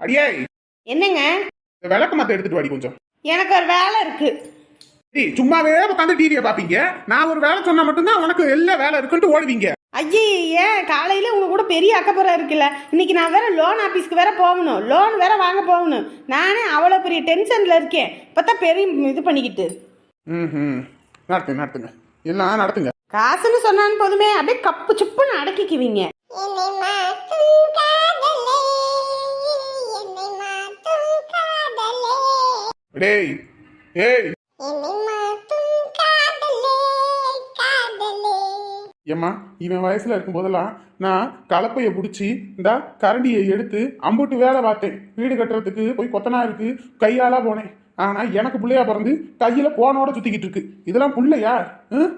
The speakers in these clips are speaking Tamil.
அடியே என்னங்க? விளக்கு மத்த எடுத்துட்டு வாடி கொஞ்சம். எனக்கு ஒரு வேலை இருக்கு. டேய் சும்மாவே உட்காந்து டிவியை பாப்பீங்க. நான் ஒரு வேலை சொன்னா மட்டும்தான் உனக்கு எல்லா வேலை இருக்குன்ட்டு ஓடுவீங்க. ஐயே ஏன்? காலையில உங்க கூட பெரிய அக்கப்புறம் இருக்குல்ல. இன்னைக்கு நான் வேற லோன் ஆபீஸ்க்கு வேற போகணும். லோன் வேற வாங்க போகணும். நானே அவ்வளோ பெரிய டென்ஷன்ல இருக்கேன். இப்பதான் பெரிய இது பண்ணிக்கிட்டு. ம் நடத்துங்க நடத்துங்க. எல்லாம் நடத்துங்க. காசுன்னு சொன்னான்னு போதுமே. அப்படியே கப்பு சுப்புன்னு அடக்கிக்குவீங்க. என்னை மாற்றும் காதலே. என்னை மாற்றும் காதலே. டேய் ஏய். ஏம்மா இவன் வயசுல இருக்கும் போதெல்லாம் நான் கலப்பையை பிடிச்சி இந்த கரண்டியை எடுத்து அம்புட்டு வேலை பார்த்தேன். வீடு கட்டுறதுக்கு போய் கொத்தனா இருக்கு கையாலா போனேன். ஆனா எனக்கு பிள்ளையா பிறந்து கையில போனோட சுத்திக்கிட்டு இருக்கு. இதெல்லாம் புள்ளையா? ம்?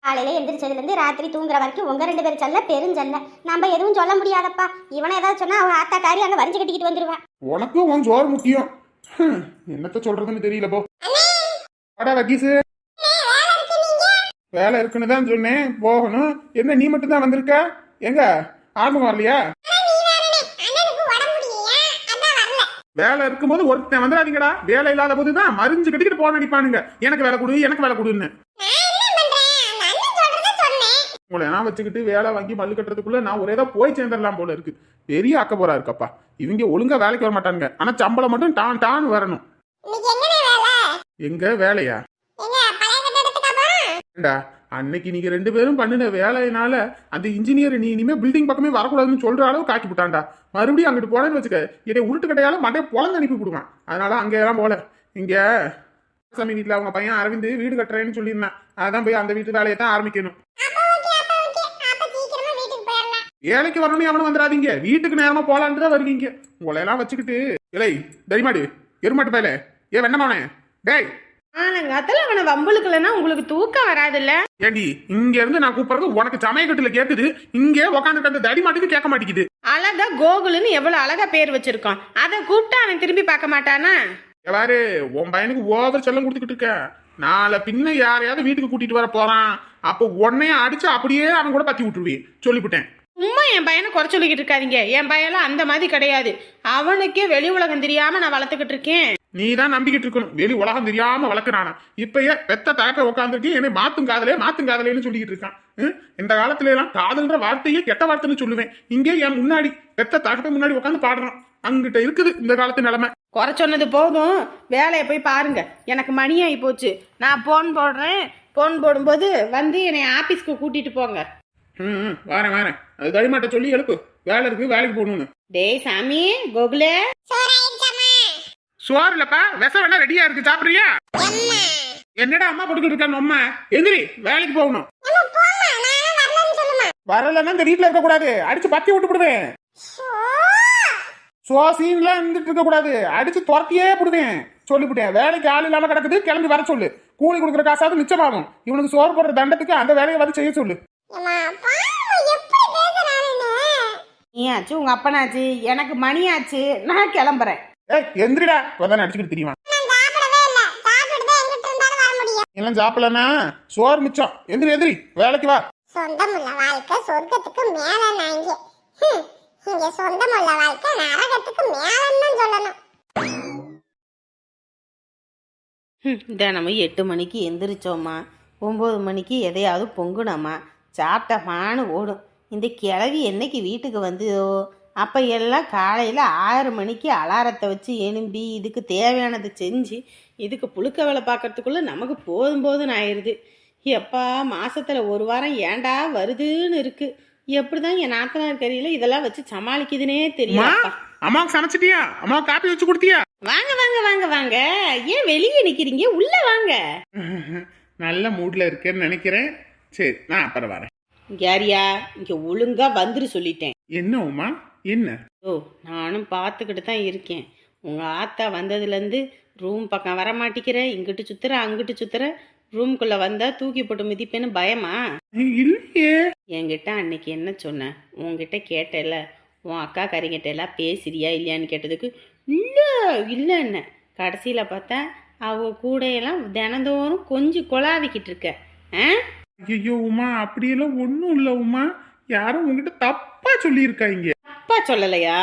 காலையில எந்திரிச்சதுல இருந்து ராத்திரி தூங்குற வரைக்கும் உங்க ரெண்டு பேரும் செல்ல பெருஞ்சல்ல. நம்ம எதுவும் சொல்ல முடியாதப்பா. இவனை ஏதாவது சொன்னா அவன் ஆத்தா காரி அங்க வரைஞ்சு கட்டிக்கிட்டு வந்துருவான். உனக்கு உன் சோறு முக்கியம். என்னத்த சொல்றதுன்னு தெரியல போ வாடா வக்கீசு. வேலை இருக்குன்னு தான் சொன்னேன். போகணும். என்ன நீ மட்டும் தான் வந்திருக்க? எங்க? ஆர்வம் வரலையா? வேலை இருக்கும்போது ஒருத்தன் வந்துடாதீங்கடா. வேலை இல்லாத போது தான் மறிஞ்சு கட்டிக்கிட்டு போன அடிப்பானுங்க எனக்கு வேலை கொடு எனக்கு வேலை கொடுன்னு. உங்களை நான் வச்சுக்கிட்டு வேலை வாங்கி மல்லு கட்டுறதுக்குள்ள நான் ஒரே தான் போய் சேர்ந்துடலாம் போல இருக்கு. பெரிய அக்க போறா இருக்கப்பா. இவங்க ஒழுங்கா வேலைக்கு வர மாட்டானுங்க. ஆனா சம்பளம் மட்டும் டான் டான் வரணும். எங்க வேலையா? அன்னைக்கு நீங்க ரெண்டு பேரும் பண்ணின வேலையினால அந்த இன்ஜினியர் நீ இனிமே பில்டிங் பக்கமே வரக்கூடாதுன்னு சொல்ற அளவு காட்டி விட்டான்டா. மறுபடியும் அங்கிட்டு போனேன்னு வச்சுக்க இதை உருட்டு கட்டையால மண்டைய பொழந்து அனுப்பி விடுவான். அதனால அங்கே எல்லாம் போல. இங்க சாமி வீட்டுல அவங்க பையன் அரவிந்த் வீடு கட்டுறேன்னு சொல்லியிருந்தேன். அதான் போய் அந்த வீட்டு வேலையை தான் ஆரம்பிக்கணும். வேலைக்கு வரணும் எவனும் வந்துடாதீங்க. வீட்டுக்கு நேரமா போலான்ட்டு தான் வருவீங்க. உங்களை எல்லாம் வச்சுக்கிட்டு இலை தரிமாடு எருமாட்டு பயல. ஏ வெண்ணமாவனே. டேய் ஆனங்காத்துல அவனை வம்புழுக்கலன்னா உங்களுக்கு தூக்கம் வராதுல்ல? ஏண்டி இங்க இருந்து நான் கூப்பிடுறது உனக்கு சமயக்கட்டுல கேக்குது. இங்கே உக்காந்துட்டு அந்த தடி மாட்டுக்கு கேட்க மாட்டேங்குது அழகா கோகுல்னு எவ்வளவு அழகா பேர் வச்சிருக்கான். அதை கூப்பிட்டா அவன் திரும்பி பார்க்க மாட்டானா? பாரு உன் பையனுக்கு ஓவர் செல்லம் கொடுத்துக்கிட்டு இருக்க. நாளை பின்ன யாரையாவது வீட்டுக்கு கூட்டிட்டு வர போறான். அப்போ உன்னைய அடிச்சு அப்படியே அவன் கூட பத்தி விட்டுருவேன். சொல்லிவிட்டேன் சும்மா என் பையனை குறை சொல்லிக்கிட்டு இருக்காதீங்க. என் பையன்லாம் அந்த மாதிரி கிடையாது. அவனுக்கே வெளி உலகம் தெரியாம நான் வளர்த்துக்கிட்டு இருக்கேன். நீ தான் நம்பிக்கிட்டு இருக்கணும். வெளி உலகம் தெரியாம வளர்க்குறானா. இப்பயே பெத்த தகப்ப உட்காந்துருக்கு என்னை மாத்தும் காதலே மாத்தும் காதலேன்னு சொல்லிக்கிட்டு இருக்கான்? இந்த காலத்துல எல்லாம் காதல்ன்ற வார்த்தையே கெட்ட வார்த்தைன்னு சொல்லுவேன். இங்கே என் முன்னாடி பெத்த தகப்ப முன்னாடி உட்காந்து பாடுறான். அங்கிட்ட இருக்குது இந்த காலத்து நிலைமை. குறை சொன்னது போதும். வேலையை போய் பாருங்க. எனக்கு மணி ஆகி போச்சு. நான் போன் போடுறேன். போன் போடும்போது வந்து என்னை ஆபீஸ்க்கு கூட்டிட்டு போங்க. ம் ம், வாரேன் வாரேன். அது தடிமாட்ட சொல்லி எழுப்பு. வேலை இருக்கு வேலைக்கு போகணும்னு. டேய் சாமி கோகுலே. சோறு இல்லப்பா விச வேணா ரெடியா இருக்கு சாப்பிடுறியா? என்னடா அம்மா போட்டுக்கிட்டு இருக்காங்க அம்மா? எந்திரி வேலைக்கு போகணும். வரலன்னா இந்த வீட்டுல இருக்க கூடாது அடிச்சு பத்தி விட்டு விடுவேன். சோ? சீன்லாம் இருந்துட்டு இருக்க கூடாது அடிச்சு துரத்தியே விடுவேன். சொல்லிவிட்டேன் வேலைக்கு ஆள் இல்லாம கிடக்குது கிளம்பி வர சொல்லு. கூலி கொடுக்குற காசாவது மிச்சமாகும். இவனுக்கு சோறு போடுற தண்டத்துக்கு அந்த வேலையை வந்து செய்ய சொல்லு. நீயாச்சு உங்க அப்பனாச்சு எனக்கு மணி ஆச்சு நான் கிளம்புறேன். ஏய் எந்திரிடா. வந்தானே அடிச்சுக்கிட்டு தெரியுமா? எல்லாம் சாப்பிடலன்னா சோறு மிச்சம். எந்திரி எந்திரி. வேலைக்கு வா. சொந்தமுள்ள வாழ்க்கை சொர்க்கத்துக்கு மேல நாங்க இங்க சொந்தமுள்ள வாழ்க்கை நரகத்துக்கு மேலன்னு சொல்லணும். ஹம், தினமும் எட்டு மணிக்கு எந்திரிச்சோமா ஒம்பது மணிக்கு எதையாவது பொங்குனோமா சாப்பிட்டமான்னு ஓடும். இந்த கிழவி என்னைக்கு வீட்டுக்கு வந்ததோ? அப்போ எல்லாம் காலையில் ஆறு மணிக்கு அலாரத்தை வச்சு எழும்பி இதுக்கு தேவையானதை செஞ்சு இதுக்கு புழுக்க வேலை பார்க்கறதுக்குள்ளே நமக்கு போதும் போதும்னு ஆயிடுது எப்பா மாசத்துல ஒரு வாரம் ஏன்டா வருதுன்னு இருக்கு. எப்படிதான் என் நாத்தனார் கறியில இதெல்லாம் வச்சு சமாளிக்குதுன்னே அம்மா தெரியல அம்மாவுக்கு சமைச்சிட்டியா? அம்மாவுக்கு காப்பி வச்சு கொடுத்தியா? வாங்க வாங்க வாங்க வாங்க. ஏன் வெளியே நிக்கிறீங்க? உள்ள வாங்க. நல்ல மூட்ல இருக்கேன்னு நினைக்கிறேன். சரி நான் அப்புறம் வரேன். யாரியா? இங்க ஒழுங்கா வந்துரு சொல்லிட்டேன். என்ன உமா? என்ன? ஓ நானும் பார்த்துக்கிட்டு தான் இருக்கேன். உங்க ஆத்தா வந்ததுலேருந்து ரூம் பக்கம் வர மாட்டிக்கிற இங்கிட்டு சுத்துற அங்கிட்டு சுத்துற ரூம்குள்ள வந்தா தூக்கி போட்டு மிதிப்பேன்னு பயமா? இல்லையே. என்கிட்ட அன்னைக்கு என்ன சொன்ன? உன்கிட்ட கேட்டேல. உன் அக்கா கறிங்கிட்ட எல்லாம் பேசுறியா இல்லையான்னு கேட்டதுக்கு இல்லை இல்லைன்ன கடைசியில் பார்த்தா அவ கூடையெல்லாம் தினந்தோறும் கொஞ்சம் கொலாவிக்கிட்டு இருக்க. ஆ? ஐயோ உமா அப்படியெல்லாம் ஒன்றும் இல்லை உமா. யாரும் உங்ககிட்ட தப்பா சொல்லியிருக்காங்க. தப்பா சொல்லலையா?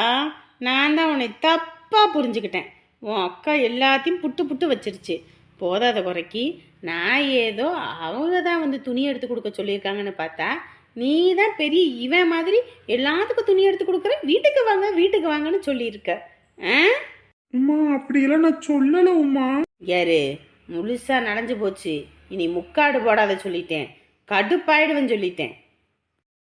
நான் தான் உன்னை தப்பாக புரிஞ்சுக்கிட்டேன். உன் அக்கா எல்லாத்தையும் புட்டு புட்டு வச்சிருச்சு. போதாத குறைக்கி நான் ஏதோ அவங்க தான் வந்து துணி எடுத்து கொடுக்க சொல்லியிருக்காங்கன்னு பார்த்தா நீ தான் பெரிய இவன் மாதிரி எல்லாத்துக்கும் துணி எடுத்து கொடுக்குற வீட்டுக்கு வாங்க வீட்டுக்கு வாங்கன்னு சொல்லியிருக்க. ஆ? உமா அப்படியெல்லாம் நான் சொல்லலை உமா யாரு? முழுசா நனைஞ்சு போச்சு. இனி முக்காடு போடாத சொல்லிட்டேன். கடுப்பாயிடுவேன்னு சொல்லிட்டேன்.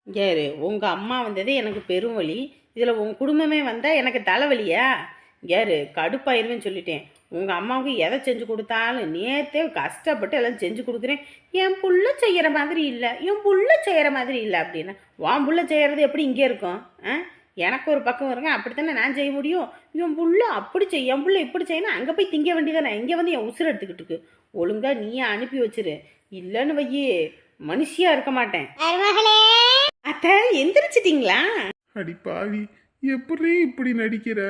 யாரு? உங்க அம்மா வந்ததே எனக்கு பெரும் வலி இதுல உன் குடும்பமே வந்தா எனக்கு தலைவலியா? யாரு? கடுப்பாயிருவேன்னு சொல்லிட்டேன். உங்க அம்மாவுக்கு எதை செஞ்சு கொடுத்தாலும் நேத்தே கஷ்டப்பட்டு எல்லாம் செஞ்சு கொடுக்குறேன். என் புள்ள செய்யற மாதிரி இல்லை. என் புள்ள செய்யற மாதிரி இல்லை அப்படின்னா. உன் புள்ள செய்யறது எப்படி இங்கே இருக்கும்? ஆ? எனக்கு ஒரு பக்கம் வருங்க அப்படித்தானே நான் செய்ய முடியும்? என் புள்ள அப்படி செய்ய என் புள்ள இப்படி செய்யணும் அங்கே போய் திங்க வேண்டியதானே இங்கே வந்து என் உசுரை எடுத்துக்கிட்டு இருக்கு. ஒழுங்கா நீயே அனுப்பி வச்சிரு. இல்லைன்னு வையி மனுஷியா இருக்க மாட்டேன். அத்தை எந்திரிச்சிட்டிங்களா? அடி பாவி எப்படி இப்படி நடிக்கிற?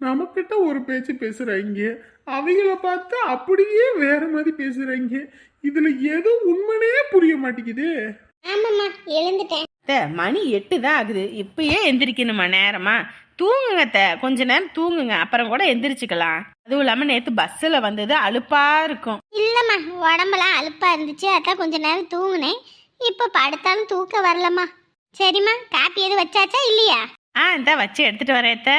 நமக்கிட்ட ஒரு பேச்சு பேசுறாங்க அவங்கள பார்த்து அப்படியே வேற மாதிரி பேசுறாங்க இதுல எது உண்மைனே புரிய மாட்டேங்குது. ஆமாம்மா எழுந்துட்டேன். மணி எட்டு தான் ஆகுது. இப்பயே எந்திரிக்கணுமா நேரமா. தூங்குங்க அத்தை. கொஞ்ச நேரம் தூங்குங்க. அப்புறம் கூட எந்திரிச்சுக்கலாம். அதுவும் இல்லாமல் நேற்று பஸ்ஸில் வந்தது அலுப்பா இருக்கும். இல்லைம்மா உடம்பெல்லாம் அலுப்பா இருந்துச்சு. அதான் கொஞ்ச நேரம் தூங்குனேன். இப்போ படுத்தாலும் தூக்கம் வரலம்மா. சரிம்மா காப்பி எதுவும் வச்சாச்சா இல்லையா? ஆ இந்த வச்சு எடுத்துட்டு வரேன் அத்தை.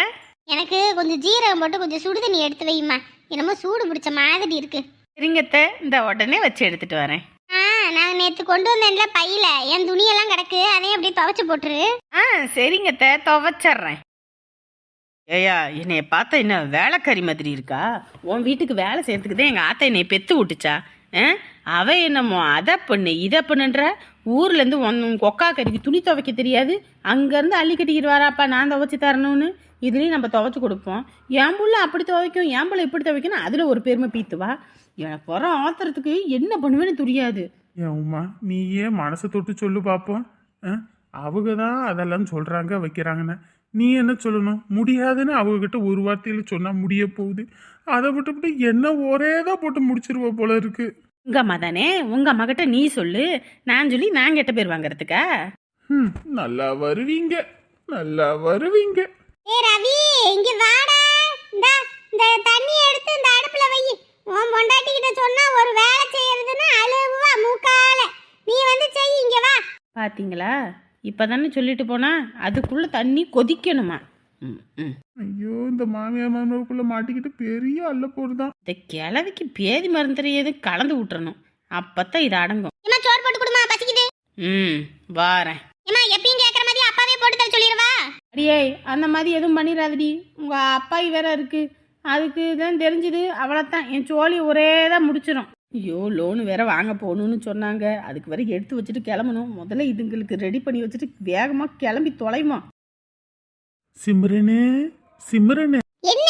எனக்கு கொஞ்சம் ஜீரகம் போட்டு கொஞ்சம் சுடு தண்ணி எடுத்து வைம்மா. என்னமோ சூடு பிடிச்ச மாதிரி இருக்கு. சரிங்க அத்தை. இந்த உடனே வச்சு எடுத்துட்டு வரேன். ஆ நான் நேற்று கொண்டு வந்தேன்ல பையில. என் துணியெல்லாம் கிடக்கு. அதையும் அப்படியே துவைச்சு போட்டுரு. ஆ சரிங்க அத்தை. துவைச்சிட்றேன். ஏயா என்னைய பார்த்தா என்ன வேலைக்காரி மாதிரி இருக்கா? உன் வீட்டுக்கு வேலை செய்யறதுக்கு தான் எங்கள் ஆத்தா என்னை பெத்து விட்டுச்சா? அவ என்னமோ அதை பண்ணு இதை பண்ணுன்ற? ஊர்லேருந்து உன் கொக்கா கறிக்கு துணி துவைக்க தெரியாது. அங்கேருந்து அள்ளி கட்டிக்கிட்டு வராப்பா நான் துவைச்சி தரணும்னு. இதுலேயும் நம்ம துவைச்சி கொடுப்போம். என் புள்ள அப்படி துவைக்கும் என் புள்ள இப்படி துவைக்கணும் அதில் ஒரு பெருமை பீத்துவா? எனக்கு புறம் ஆத்துறதுக்கு என்ன பண்ணுவேன்னு தெரியாது. உமா நீ ஏன் மனசை தொட்டு சொல்லு பார்ப்போம் ஆ? அவங்க தான் அதெல்லாம் சொல்கிறாங்க வைக்கிறாங்கன்னு. நீ என்ன சொல்லணும்? முடியாதுன்னு அவங்க கிட்ட ஒரு வார்த்தையில சொன்னா முடிய போகுது. அதை விட்டுவிட்டு என்ன ஒரே தான் போட்டு முடிச்சிருவ போல இருக்கு. உங்க அம்மா தானே? உங்க அம்மா கிட்ட நீ சொல்லு. நான் சொல்லி நான் கெட்ட பேர் வாங்குறதுக்கா? ம், நல்லா வருவீங்க. நல்லா வருவீங்க. ஏ ரவி இங்க வாடா. இந்த இந்த தண்ணி எடுத்து இந்த அடுப்புல வை. உன் பொண்டாட்டி கிட்ட சொன்னா ஒரு வேலை செய்யறதுன்னா அழுவா மூக்கால. நீ வந்து செய் இங்க வா. பாத்தீங்களா? இப்பதானே சொல்லிட்டு போனா அதுக்குள்ள தண்ணி கொதிக்கணுமா? ம், ம். ஐயோ இந்த மாமியார் மாமனருக்குள்ள மாட்டிக்கிட்டு பெரிய அல்ல போடுதான். இந்த கிழவிக்கு பேதி மருந்துறையது கலந்து விட்டுறணும் அப்பத்தான் இது அடங்கும். ஏமா சோறு போட்டு கொடுமா பசிக்குது? ம் வாரேன். ஏமா எப்பயும் கேக்குற மாதிரி அப்பாவே போட்டு தர சொல்லிடுவா அடியே அந்த மாதிரி எதுவும் பண்ணிடாதடி. உங்க அப்பாய் வேற இருக்கு. அதுக்கு தான் தெரிஞ்சுது அவ்வளோத்தான் என் சோழி ஒரே தான் முடிச்சிடும் ஐயோ லோனு வேற வாங்க போகணும்னு சொன்னாங்க. அதுக்கு வேற எடுத்து வச்சுட்டு கிளம்பணும். முதல்ல இதுங்களுக்கு ரெடி பண்ணி வச்சுட்டு வேகமாக கிளம்பி தொலைமா. சிம்ரனு சிம்ரனு. என்ன?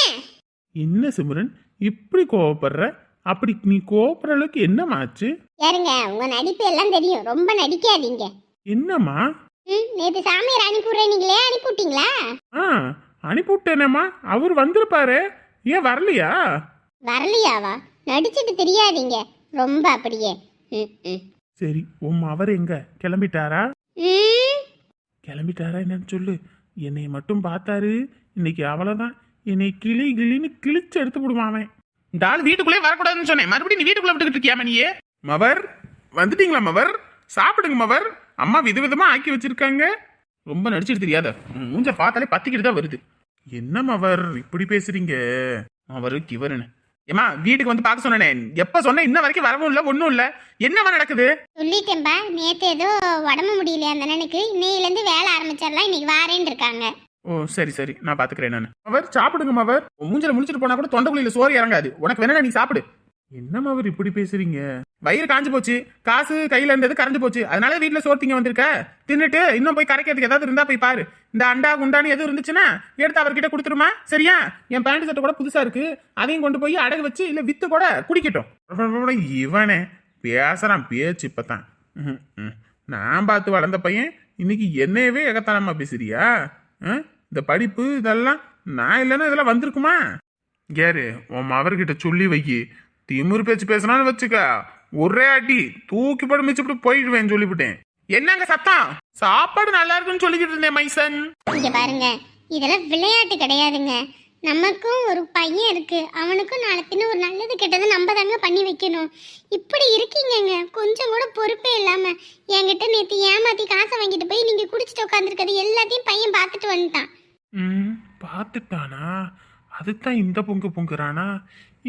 என்ன சிம்ரன்? இப்படி கோவப்படுற? அப்படி நீ கோவப்படுற அளவுக்கு என்னமாச்சு யாருங்க? உங்க நடிப்பு எல்லாம் தெரியும். ரொம்ப நடிக்காதீங்க. என்னம்மா? ம் நேத்து சாமியார் அனுப்பிவிடுறேன். நீங்களே அனுப்பிவிட்டீங்களா? ஆ அனுப்பிவிட்டேனேம்மா. அவர் வந்திருப்பாரு. ஏன் வரலையா? வரலையாவா? நடிச்சிட்டு தெரியாதீங்க. ரொம்ப அப்படியே. ம் ம். சரி உம் அவர் எங்க? கிளம்பிட்டாரா? ம். கிளம்பிட்டாரா என்னன்னு சொல்லு. என்னை மட்டும் பார்த்தாரு. இன்னைக்கு அவ்வளோதான் என்னை கிளி கிளின்னு கிழிச்சு எடுத்து விடுவான் அவன். இந்த ஆள் வீட்டுக்குள்ளே வரக்கூடாதுன்னு சொன்னேன். மறுபடியும் நீ வீட்டுக்குள்ள விட்டுக்கிட்டு இருக்கியா மணியே மவர் வந்துட்டீங்களா மவர்? சாப்பிடுங்க மவர். அம்மா விதவிதமா ஆக்கி வச்சிருக்காங்க. ரொம்ப நடிச்சிட்டு தெரியாத. உன் மூஞ்ச பார்த்தாலே பத்திக்கிட்டு தான் வருது. என்ன மவர்? இப்படி பேசுறீங்க? மவர் கிவருன்னு ஏமா வீட்டுக்கு வந்து பார்க்க சொன்னேனே. எப்ப சொன்னேன்? இன்ன வரைக்கும் வரவும் இல்லை ஒன்றும் இல்லை. என்னவா நடக்குது? சொல்லிட்டேன்பா. நேத்து ஏதோ உடம்பு முடியலையா அந்த அண்ணனுக்கு. இன்னையிலேருந்து வேலை ஆரம்பிச்சிடலாம் இன்னைக்கு வாரேன்னு இருக்காங்க. ஓ சரி சரி. நான் பாத்துக்கிறேன் நான். அவர் சாப்பிடுங்க உன் மூஞ்சில முடிச்சிட்டு போனா கூட தொண்டைக்குள்ள சோறு இறங்காது. உனக்கு வேணா நீ சாப்பிடு. என்னம்மா அவர் இப்படி பேசுறீங்க? வயிறு காஞ்சு போச்சு. காசு கையில இருந்தது கரைஞ்சு போச்சு. அதனால வீட்டுல சோர்த்திங்க வந்திருக்க? தின்னுட்டு இன்னும் போய் கரைக்கிறதுக்கு ஏதாவது இருந்தா போய் பாரு. இந்த அண்டா குண்டானு எதுவும் இருந்துச்சுன்னா எடுத்து அவர்கிட்ட கொடுத்துருமா? சரியா? என் பேண்ட் சட்டை கூட புதுசா இருக்கு. அதையும் கொண்டு போய் அடகு வச்சு இல்ல வித்து கூட குடிக்கட்டும். இவனே பேசுறான் பேச்சு இப்பதான் ம். நான் பார்த்து வளர்ந்த பையன் இன்னைக்கு என்னையவே எகத்தனமா பேசுறியா? ஆ? இந்த படிப்பு இதெல்லாம் நான் இல்லைன்னா இதெல்லாம் வந்திருக்குமா? கேரு உன் அவர்கிட்ட சொல்லி வைக்கி திமிரு பேச்சு பேசினான்னு வச்சுக்க. ஒரே அடி. தூக்கி போட்டு மிச்சப்பட்டு போயிடுவேன் சொல்லிவிட்டேன். என்னங்க சத்தம்? சாப்பாடு நல்லா இருக்குன்னு சொல்லிக்கிட்டு இருந்தேன் மைசன். இங்க பாருங்க. இதெல்லாம் விளையாட்டு கிடையாதுங்க. நமக்கும் ஒரு பையன் இருக்கு. அவனுக்கும் நாளை பின்ன ஒரு நல்லது கெட்டது நம்ம தாங்க பண்ணி வைக்கணும். இப்படி இருக்கீங்கங்க. கொஞ்சம் கூட பொறுப்பே இல்லாம. என்கிட்ட நேத்து ஏமாத்தி காசை வாங்கிட்டு போய் நீங்க குடிச்சிட்டு உட்காந்துருக்கிறது எல்லாத்தையும் பையன் பார்த்துட்டு வந்துட்டான். ம் பார்த்துட்டானா? அதுதான் இந்த பொங்கு பொங்குறானா?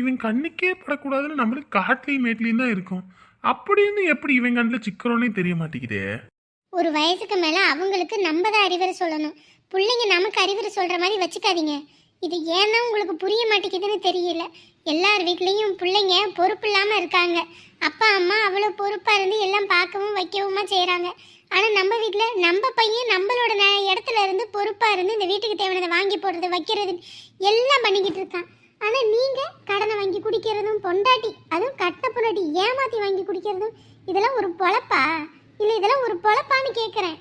இவன் கண்ணுக்கே படக்கூடாதுன்னு நம்மளுக்கு காட்லையும் மேட்லையும் தான் இருக்கும். அப்படின்னு எப்படி இவன் கண்ணில் சிக்கிறோன்னே தெரிய மாட்டேங்குதே. ஒரு வயசுக்கு மேல அவங்களுக்கு நம்ம தான் அறிவுரை சொல்லணும். பிள்ளைங்க நமக்கு அறிவுரை சொல்ற மாதிரி வச்சுக்காதீங்க. இது ஏன்னா உங்களுக்கு புரிய மாட்டேங்குதுன்னு தெரியல. எல்லார் வீட்லேயும் பிள்ளைங்க பொறுப்பு இல்லாமல் இருக்காங்க. அப்பா அம்மா அவ்வளோ பொறுப்பாக இருந்து எல்லாம் பார்க்கவும் வைக்கவுமா செய்கிறாங்க ஆனால் நம்ம வீட்டில் நம்ம பையன் நம்மளோட பொறுப்பாக இருந்து இந்த வீட்டுக்கு தேவையானதை வாங்கி போடுறது வைக்கிறது எல்லாம் பண்ணிக்கிட்டு இருக்கான். ஆனால் நீங்கள் கடனை வாங்கி குடிக்கிறதும் பொண்டாட்டி அதுவும் கட்ட பொண்டாட்டி ஏமாற்றி வாங்கி குடிக்கிறதும் இதெல்லாம் ஒரு பொழப்பா? இல்லை இதெல்லாம் ஒரு பொழப்பான்னு கேட்குறேன்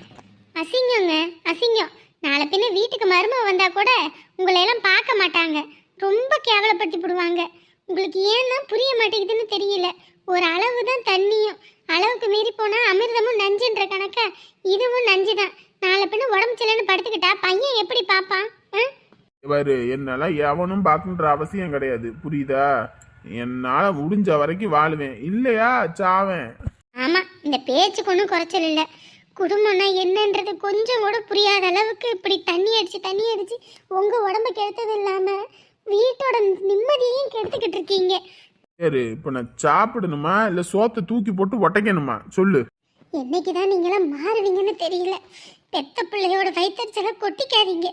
அசிங்கங்க அசிங்கம். நாளை பின்ன வீட்டுக்கு மருமக வந்தால் கூட உங்களை எல்லாம் பார்க்க மாட்டாங்க. ரொம்ப கேவலப்படுத்தி போடுவாங்க. உங்களுக்கு ஏன்னா புரிய மாட்டேங்குதுன்னு தெரியல. ஒரு அளவு தான் தண்ணியும் அளவுக்கு மீறி போனால் அமிர்தமும் நஞ்சுன்ற கணக்க இதுவும் நஞ்சு தான் நாளை பின்ன உடம்பு சரியில்லைன்னு படுத்துக்கிட்டா பையன் எப்படி பார்ப்பான்? ஆ? இவர் என்னால எவனும் பார்க்கணுன்ற அவசியம் கிடையாது. புரியுதா? என்னால முடிஞ்ச வரைக்கும் வாழுவேன். இல்லையா சாவேன்? ஆமா இந்த பேச்சுக்கு ஒன்றும் குறைச்சல் இல்லை. குடும்பம்னா என்னன்றது கொஞ்சம் கூட புரியாத அளவுக்கு இப்படி தண்ணி அடிச்சு தண்ணி அடிச்சு உங்க உடம்ப கெடுத்தது இல்லாம வீட்டோட நிம்மதியையும் கெடுத்துக்கிட்டு இருக்கீங்க. சரி இப்போ நான் சாப்பிடணுமா? இல்லை சோத்தை தூக்கி போட்டு ஒட்டைக்கணுமா சொல்லு. என்னைக்கு தான் நீங்களாம் மாறுவீங்கன்னு தெரியல. பெத்த பிள்ளையோட வயிற்றுச்சலை கொட்டிக்காதீங்க.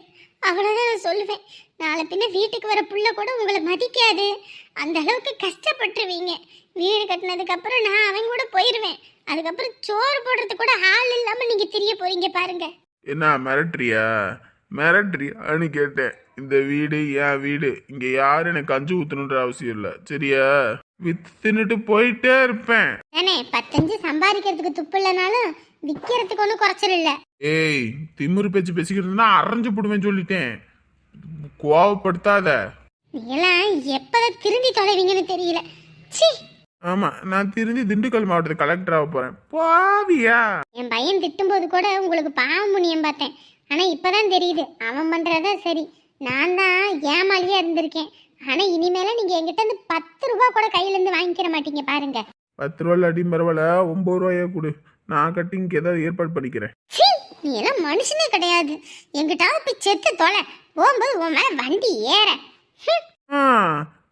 அவ்வளோதான் நான் சொல்லுவேன். நாளை பின்ன வீட்டுக்கு வர புள்ள கூட உங்களை மதிக்காது. அந்த அளவுக்கு கஷ்டப்பட்டுருவீங்க. வீடு கட்டினதுக்கப்புறம் நான் அவங்க கூட போயிடுவேன் அதுக்கப்புறம் சோறு போடுறதுக்கு கூட ஆள் இல்லாமல் நீங்கள் தெரிய போகிறீங்க பாருங்க. என்ன மிரட்டுறியா? மிரட்டுறியான்னு கேட்டேன். இந்த வீடு என் வீடு. இங்க யாரும் எனக்கு கஞ்சி ஊத்தணுன்ற அவசியம் இல்லை. சரியா? வித்து தின்னுட்டு போயிட்டே இருப்பேன். தானே பத்தஞ்சு சம்பாதிக்கிறதுக்கு துப்பு இல்லைனாலும் விற்கிறதுக்கு ஒன்றும் குறைச்சல் இல்லை. ஏய் திமிரு பேச்சு இருந்தா அரைஞ்சு போடுவேன் சொல்லிட்டேன். கோவப்படுத்தாத. நீங்களாம் எப்போதான் திருந்தி தொலைவீங்கன்னு தெரியல. ச்சீ! ஆமா நான் திரும்பி திண்டுக்கல் மாவட்டத்து கலெக்டர் ஆக போறேன். பாவியா? என் பையன் திட்டும்போது கூட உங்களுக்கு பாவம் புண்ணியம் பார்த்தேன். ஆனால் இப்போதான் தெரியுது. அவன் பண்ணுறதா சரி. நான் தான் ஏமாலியாக இருந்திருக்கேன். ஆனால் இனிமேல நீங்கள் என்கிட்ட இருந்து பத்து ரூபா கூட கையிலேருந்து வாங்கிக்கிற மாட்டீங்க பாருங்க. பத்து ரூபா அடி பரவாயில்ல ஒன்பது ரூபாயே கொடு. நான் கட்டி இங்கே ஏதாவது ஏற்பாடு பண்ணிக்கிறேன். நீ எல்லாம் மனுஷனே கிடையாது. எங்கிட்டாவது போய் செத்து தொலை. போகும்போது உன் மேலே வண்டி ஏற. ஆ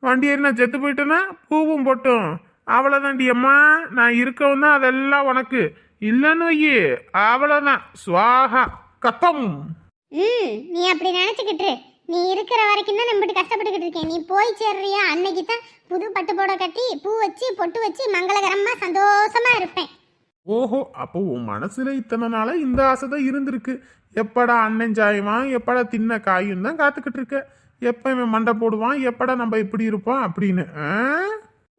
வண்டி ஏறி நான் செத்து போயிட்டேன்னா பூவும் போட்டும். அவ்வளோதான்டி அம்மா நான் இருக்கவும் தான் அதெல்லாம் உனக்கு. இல்லைன்னு வையி அவ்வளோதான் சுவாகா கத்தம் ம் நீ அப்படி நினச்சிக்கிட்டு நீ இருக்கிற வரைக்கும் தான் நம்மகிட்ட கஷ்டப்பட்டுக்கிட்டு இருக்கேன். நீ போய் சேர்றியா? அன்னைக்கு தான் புது பட்டு புடவை கட்டி பூ வச்சு பொட்டு வச்சு மங்களகரமாக சந்தோஷமா இருப்பேன். ஓஹோ அப்போ உன் மனசுல இத்தனை நாளா இந்த ஆசை தான் இருந்திருக்கு. எப்படா அண்ணன் சாயுவான் எப்படா தின்ன காயும் தான் காத்துக்கிட்டு இருக்க. எப்ப இவன் மண்டை போடுவான் எப்படா நம்ம இப்படி இருப்போம் அப்படின்னு?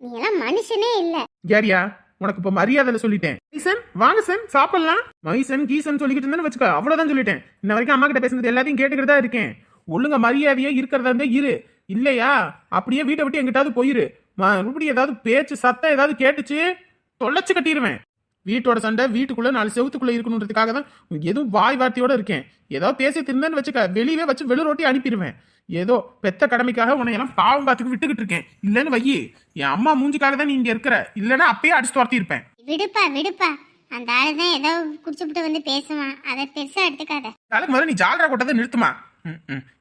நீ எல்லாம் மனுஷனே இல்லை. யாரியா உனக்கு இப்ப மரியாதையில சொல்லிட்டேன். மைசன் வாங்க சன் சாப்பிடலாம். மைசன் கீசன் சொல்லிக்கிட்டு இருந்தேன்னு வச்சுக்க அவ்வளவுதான் சொல்லிட்டேன். இன்ன வரைக்கும் அம்மா கிட்ட பேசுனது எல்லாத்தையும் கேட்டுக்கிட்டு தான் இருக்கேன். ஒழுங்கா மரியாதையா இருக்கிறதா இருந்தா இரு. இல்லையா? அப்படியே வீட்டை விட்டு எங்கிட்டாவது போயிரு. மறுபடியும் ஏதாவது பேச்சு சத்தம் ஏதாவது கேட்டுச்சு தொலைச்சு கட்டிடுவேன் வீட்டோட சண்டை வீட்டுக்குள்ள நாலு செவுத்துக்குள்ள இருக்கணுன்றதுக்காக தான் எதுவும் வாய் வார்த்தையோட இருக்கேன். ஏதோ பேசி திருந்தேன்னு வச்சுக்க வெளியவே வச்சு வெளிரோட்டி அனுப்பிடுவேன் ஏதோ பெத்த கடமைக்காக உன்னை எல்லாம் பாவம் பார்த்துக்கு விட்டுக்கிட்டு இருக்கேன். இல்லைன்னு வையி என் அம்மா மூஞ்சிக்காக தான் நீ இங்க இருக்கிற. இல்லைன்னா அப்பயே அடிச்சு துரத்தி இருப்பேன் விடுப்பா விடுப்பா. அந்த ஆள் தான் ஏதோ குடிச்சுப்புட்டு வந்து பேசுவான். அதை பெருசாக எடுத்துக்காத. அதுக்கு முதல்ல நீ ஜாலரா கொட்டதை நிறுத்துமா.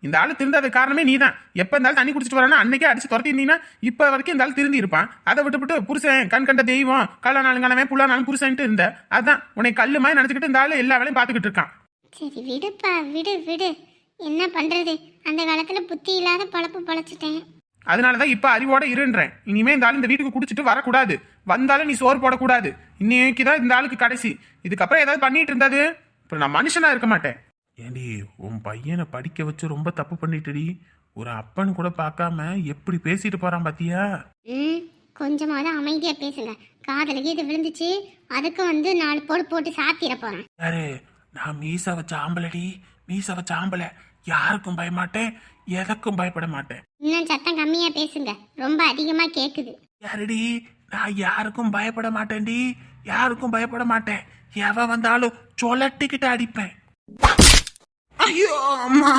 இந்த ஆளு திருந்தாத காரணமே நீ தான் எப்ப இருந்தாலும் தண்ணி குடிச்சிட்டு வரானா அன்னைக்கே அடிச்சு துரத்தி இருந்தீங்கன்னா இப்ப வரைக்கும் இந்த ஆள் திருந்தி இருப்பான். அதை விட்டுவிட்டு புருஷன் கண் கண்ட தெய்வம் கள்ள நாளும் கணவன் புள்ள நாளும் புருஷன்ட்டு இருந்த. அதான் உன்னை கல்லு மாதிரி நினைச்சுக்கிட்டு இந்த ஆளு எல்லா வேலையும் பார்த்துக்கிட்டு இருக்கான். சரி விடுப்பா விடு விடு. என்ன பண்ணுறது அந்த காலத்தில் புத்தி இல்லாத பழப்பு பழச்சிட்டேன். அதனாலதான் இப்ப அறிவோட இருன்றேன். இனிமே இந்த ஆள் இந்த வீட்டுக்கு குடிச்சிட்டு வரக்கூடாது. வந்தாலும் நீ சோறு போடக்கூடாது. இன்னைக்கு தான் இந்த ஆளுக்கு கடைசி. இதுக்கப்புறம் ஏதாவது பண்ணிட்டு இருந்தது? இப்போ நான் மனுஷனா இருக்க மாட்டேன். ஏண்டி உன் பையனை படிக்க வச்சு ரொம்ப தப்பு பண்ணிட்டுடி. ஒரு அப்பன்னு கூட பார்க்காம எப்படி பேசிட்டு போறான் பாத்தியா? ம் கொஞ்சமாவது அமைதியாக பேசுங்க. காதலுக்கு இது விழுந்துச்சு. அதுக்கு வந்து நாலு போடு போட்டு சாத்திர போகிறேன் யாரு? நான் மீச வச்ச ஆம்பளடி. மீச வச்ச ஆம்பளை. யாருக்கும் பயமாட்டேன் எதற்கும் பயப்பட மாட்டேன். இன்னும் சத்தம் கம்மியா பேசுங்க. ரொம்ப அதிகமா கேக்குது. யாரடி? நான் யாருக்கும் பயப்பட மாட்டேன்டி. யாருக்கும் பயப்பட மாட்டேன். எவன் வந்தாலும் சொலட்டிக்கிட்டு அடிப்பேன். ஐயோ அம்மா